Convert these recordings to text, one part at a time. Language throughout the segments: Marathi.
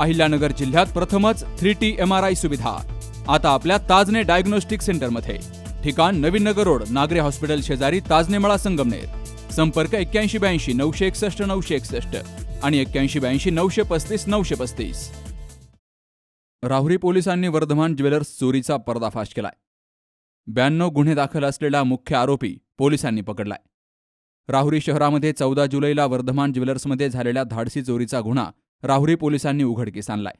अहिल्यानगर जिल्ह्यात प्रथमच three T M R I सुविधा. आता आपल्या ताजने डायग्नोस्टिक सेंटरमध्ये. ठिकाण नवीन नगर रोड नागरे हॉस्पिटल शेजारी ताजनेमळा संगमनेर. संपर्क एक्क्याऐंशी ब्याऐंशी नऊशे एकसष्ट नऊशे एकसष्ट आणि एक्क्याऐंशी ब्याऐंशी नऊशे पस्तीस नऊशे पस्तीस. राहुरी पोलिसांनी वर्धमान ज्वेलर्स चोरीचा पर्दाफाश केलाय. ब्याण्णव गुन्हे दाखल असलेला मुख्य आरोपी पोलिसांनी पकडलाय. राहुरी शहरामध्ये चौदा जुलैला वर्धमान ज्वेलर्समध्ये झालेल्या धाडसी चोरीचा गुन्हा राहुरी पोलिसांनी उघडकीस आणलाय.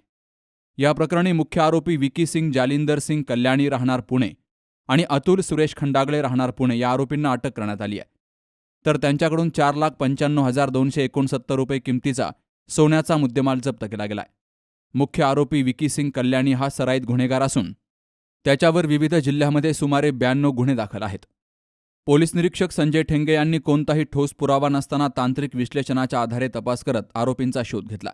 या प्रकरणी मुख्य आरोपी विकी सिंग जालिंदर सिंग कल्याणी राहणार पुणे आणि अतुल सुरेश खंडागळे राहणार पुणे या आरोपींना अटक करण्यात आली आहे. तर त्यांच्याकडून चार लाख पंच्याण्णव हजार दोनशे एकोणसत्तर रुपये किमतीचा सोन्याचा मुद्देमाल जप्त केला गेलाय. मुख्य आरोपी विकी सिंग कल्याणी हा सराईत गुन्हेगार असून त्याच्यावर विविध जिल्ह्यामध्ये सुमारे ब्याण्णव गुन्हे दाखल आहेत. पोलीस निरीक्षक संजय ठेंगे यांनी कोणताही ठोस पुरावा नसताना तांत्रिक विश्लेषणाच्या आधारे तपास करत आरोपींचा शोध घेतला.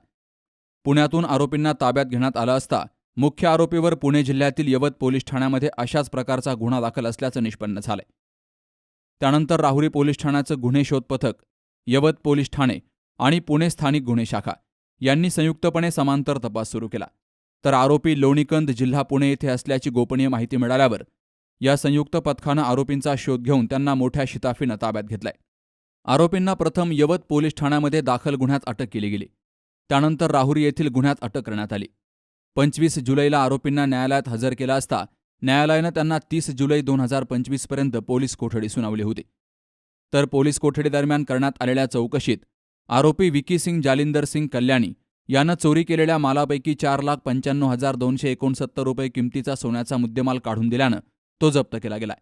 पुण्यातून आरोपींना ताब्यात घेण्यात आलं असता मुख्य आरोपीवर पुणे जिल्ह्यातील यवत पोलीस ठाण्यामध्ये अशाच प्रकारचा गुन्हा दाखल असल्याचं निष्पन्न झालंय. त्यानंतर राहुरी पोलीस ठाण्याचं गुन्हे शोध पथक यवत पोलीस ठाणे आणि पुणे स्थानिक गुन्हे शाखा यांनी संयुक्तपणे समांतर तपास सुरू केला. तर आरोपी लोणीकंद जिल्हा पुणे येथे असल्याची गोपनीय माहिती मिळाल्यावर या संयुक्त पथकानं आरोपींचा शोध घेऊन त्यांना मोठ्या शिताफीनं ताब्यात घेतलाय. आरोपींना प्रथम यवत पोलीस ठाण्यामध्ये दाखल गुन्ह्यात अटक केली गेली. त्यानंतर राहुरी येथील गुन्ह्यात अटक करण्यात आली. पंचवीस जुलैला आरोपींना न्यायालयात हजर केला असता न्यायालयानं त्यांना तीस जुलै दोन हजार पंचवीसपर्यंत पोलीस कोठडी सुनावली होती. तर पोलीस कोठडीदरम्यान करण्यात आलेल्या चौकशीत आरोपी विकी सिंग जालिंदर सिंग कल्याणी यानं चोरी केलेल्या मालापैकी चार लाख पंच्याण्णव हजार दोनशे एकोणसत्तर रुपये किमतीचा सोन्याचा मुद्देमाल काढून दिल्यानं तो जप्त केला गेलाय.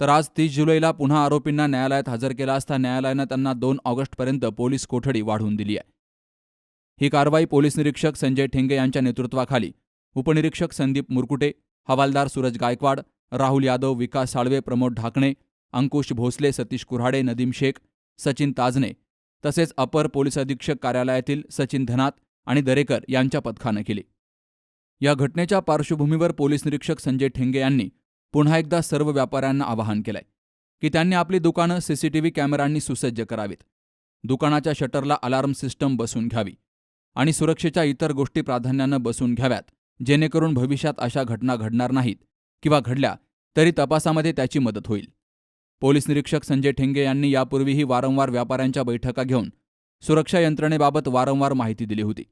तर आज तीस जुलैला पुन्हा आरोपींना न्यायालयात हजर केला असता न्यायालयानं त्यांना दोन ऑगस्टपर्यंत पोलीस कोठडी वाढवून दिली आहे. ही कारवाई पोलीस निरीक्षक संजय ठेंगे यांच्या नेतृत्वाखाली. उपनिरीक्षक संदीप मुरकुटे हवालदार सूरज गायकवाड राहुल यादव विकास साळवे प्रमोद ढाकणे अंकुश भोसले सतीश कुऱ्हाडे नदीम शेख सचिन ताजने तसेच अपर पोलीस अधीक्षक कार्यालयातील सचिन धनात आणि दरेकर यांच्या पथकानं केली. या घटनेच्या पार्श्वभूमीवर पोलीस निरीक्षक संजय ठेंगे यांनी पुन्हा एकदा सर्व व्यापाऱ्यांना आवाहन केलंय की त्यांनी आपली दुकानं सीसीटीव्ही कॅमेऱ्यांनी सुसज्ज करावीत. दुकानाच्या शटरला अलार्म सिस्टम बसून घ्यावी. आणि सुरक्षेच्या इतर गोष्टी प्राधान्यानं बसून घ्याव्यात जेणेकरून भविष्यात अशा घटना घडणार नाहीत किंवा घडल्या तरी तपासामध्ये त्याची मदत होईल. पोलीस निरीक्षक संजय ठेंगे यांनी यापूर्वीही वारंवार व्यापाऱ्यांच्या बैठका घेऊन सुरक्षा यंत्रणेबाबत वारंवार माहिती दिली होती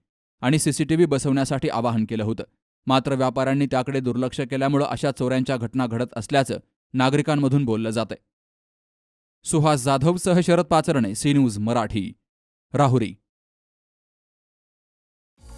आणि सीसीटीव्ही बसवण्यासाठी आवाहन केलं होतं. मात्र व्यापाऱ्यांनी त्याकडे दुर्लक्ष केल्यामुळं अशा चोऱ्यांच्या घटना घडत असल्याचं नागरिकांमधून बोललं जातंय. सुहास जाधवसह शरद पाचरणे सी न्यूज मराठी राहुरी.